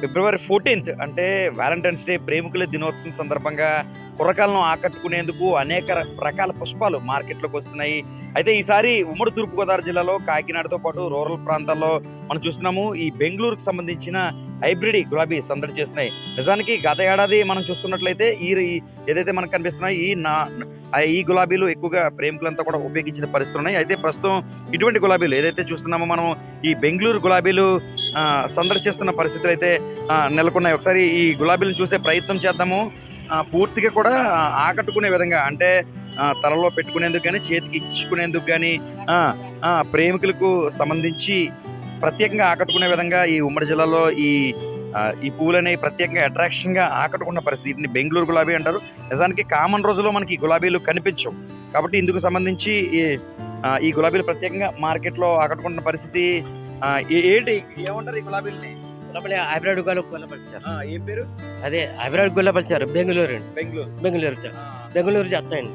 ఫిబ్రవరి fourteenth అంటే Valentine's day ప్రేమికుల దినోత్సవం సందర్భంగా కుర్రకాలను ఆకట్టుకునేందుకు అనేక రకాల పుష్పాలు మార్కెట్లోకి వస్తున్నాయి. అయితే ఈసారి ఉమ్మడి తూర్పుగోదావరి జిల్లాలో కాకినాడతో పాటు రూరల్ ప్రాంతాల్లో మనం చూస్తున్నాము ఈ బెంగళూరుకు సంబంధించిన హైబ్రిడ్ గులాబీ సందడి చేస్తున్నాయి. నిజానికి గత ఏడాది మనం చూసుకున్నట్లయితే ఈ ఏదైతే మనకు కనిపిస్తున్నాయో ఈ నా ఈ గులాబీలు ఎక్కువగా ప్రేమికులంతా కూడా ఉపయోగించిన పరిస్థితులు ఉన్నాయి. అయితే ప్రస్తుతం ఇటువంటి గులాబీలు ఏదైతే చూస్తున్నామో మనం ఈ బెంగళూరు గులాబీలు సందర్శిస్తున్న పరిస్థితులు అయితే నెలకొన్నాయి. ఒకసారి ఈ గులాబీలను చూసే ప్రయత్నం చేద్దాము. పూర్తిగా కూడా ఆకట్టుకునే విధంగా అంటే తలలో పెట్టుకునేందుకు కానీ చేతికి ఇచ్చుకునేందుకు కానీ ప్రేమికులకు సంబంధించి ప్రత్యేకంగా ఆకట్టుకునే విధంగా ఈ ఉమ్మడి జిల్లాలో ఈ ఈ పువ్వులనే ప్రత్యేకంగా అట్రాక్షన్గా ఆకట్టుకున్న పరిస్థితి. వీటిని బెంగళూరు గులాబీ అంటారు. నిజానికి కామన్ రోజులో మనకి ఈ గులాబీలు కనిపించవు. కాబట్టి ఇందుకు సంబంధించి ఈ ఈ గులాబీలు ప్రత్యేకంగా మార్కెట్లో ఆకట్టుకుంటున్న పరిస్థితి ఏంటి? ఏమంటారు ఈ గులాబీలని? లోపల హైబ్రిడ్ గుల్ల గుల్లపరిచారు ఏం పేరు? అదే హైబ్రిడ్ గుల్లపరిచారు బెంగళూరు అండి బెంగళూరు. బెంగళూరు బెంగళూరు చేస్తాయండి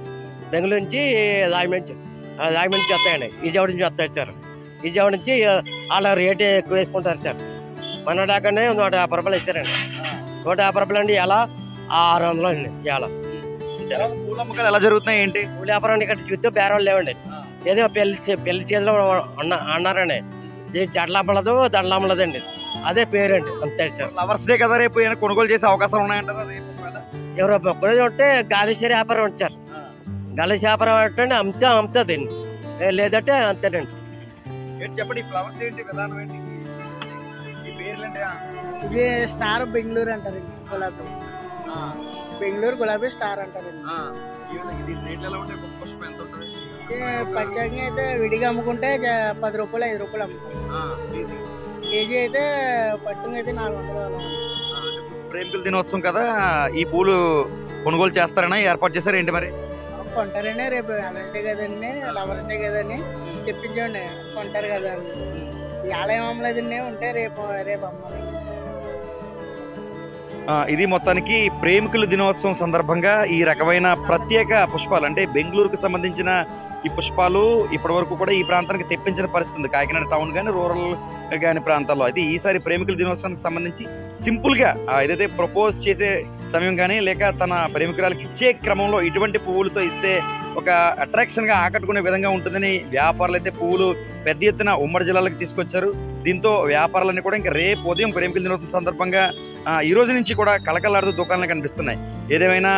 బెంగళూరు నుంచి రాజమండ్రి రాజమండ్రి నుంచి వస్తాయండి. విజయవాడ నుంచి వస్తాయి సార్. విజయవాడ నుంచి వాళ్ళ రేట్ ఎక్కువ వేసుకుంటారు సార్. మన దాకానే నూట యాభై రూపాయలు ఇచ్చారండి. నూట యాభై రూపాయలు అండి ఇలా ఆరు వందలు అండి ఎలా ఉంది? పూల అమ్మకాలు ఎలా జరుగుతున్నాయి ఏంటి? పూల వ్యాపారం ఇక్కడ చూస్తే బేరం లేవండి. ఏదో పెళ్ళి చే- పెళ్ళి చేతిలో ఉన్న అన్నారండి. ఇది జడ్ల అమ్మలదు దండలు అమ్మలదండి అదే పేరండి అంతే లవర్స్ డే కదా రేపు ఏమైనా కొనుగోలు చేసే అవకాశాలు ఉన్నాయంటారా రేపు? ఎవరో ఒక్కడే ఉంటే గాలేశ్వరి వ్యాపారం వచ్చారు గాలేశ్వరి వ్యాపారం అంటే అమ్మితే అమ్ముతుందండి లేదంటే అంతేనండి. చెప్పండి ఫ్లవర్స్ ఏంటి విధానం ఏంటి? ఇది స్టార్ బెంగళూరు అంటారు గులాబీ. ఆ, బెంగళూరు గులాబీ స్టార్ అంటారు. ఆ. ఇవి- ఇది రేట్లు ఎలా ఉంటాయి? ఒక్కొక్క పుష్పం ఎంత ఉంటుంది? పచ్చగా అయితే విడిగా అమ్ముకుంటే పది రూపాయలు ఐదు రూపాయలు easy. కేజీ. అయితే ఫస్ట్ అయితే నాలుగు వందలు ప్రేమికుల దినోత్సవం కదా ఈ పూలు కొనుగోలు చేస్తారనా ఏర్పాటు చేశారు ఏంటి మరి? కొంటారండి రేపు డే కదండి లవర్స్ డే కదండి తెప్పించండి కొంటారు కదా ఇవాళ ఏం అమ్మలేదండి ఉంటే రేపు రేపు అమ్మాలి. ఇది మొత్తానికి ప్రేమికుల దినోత్సవం సందర్భంగా ఈ రకమైన ప్రత్యేక పుష్పాలు అంటే బెంగళూరుకు సంబంధించిన ఈ పుష్పాలు ఇప్పటి వరకు కూడా ఈ ప్రాంతానికి తెప్పించిన పరిస్థితి ఉంది. కాకినాడ టౌన్ కానీ రూరల్ కానీ ప్రాంతాల్లో. అయితే ఈసారి ప్రేమికుల దినోత్సవానికి సంబంధించి సింపుల్గా ఏదైతే ప్రపోజ్ చేసే సమయం కానీ లేక తన ప్రేమికురాలకి ఇచ్చే క్రమంలో ఇటువంటి పువ్వులతో ఇస్తే ఒక అట్రాక్షన్గా ఆకట్టుకునే విధంగా ఉంటుందని వ్యాపారులు అయితే పువ్వులు పెద్ద ఎత్తున ఉమ్మడి జిల్లాలకు తీసుకొచ్చారు. దీంతో వ్యాపారాలన్నీ కూడా ఇంకా రేపు ఉదయం ప్రేమికుల దినోత్సవం సందర్భంగా ఈ రోజు నుంచి కూడా కలకలాడుతూ దుకాణాలు కనిపిస్తున్నాయి. ఏదేమైనా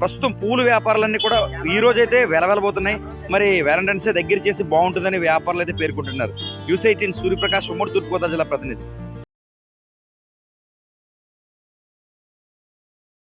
ప్రస్తుతం పూలు వ్యాపారాలన్నీ కూడా ఈ రోజు అయితే వెలవెలబోతున్నాయి. మరి వ్యాలంటైన్స్ డే దగ్గర చేసి బాగుంటుందని వ్యాపారులు అయితే పేర్కొంటున్నారు యూసైటీన్ సూర్యప్రకాష్ ఉమ్మడి తూర్పుగోదావరి జిల్లా ప్రతినిధి.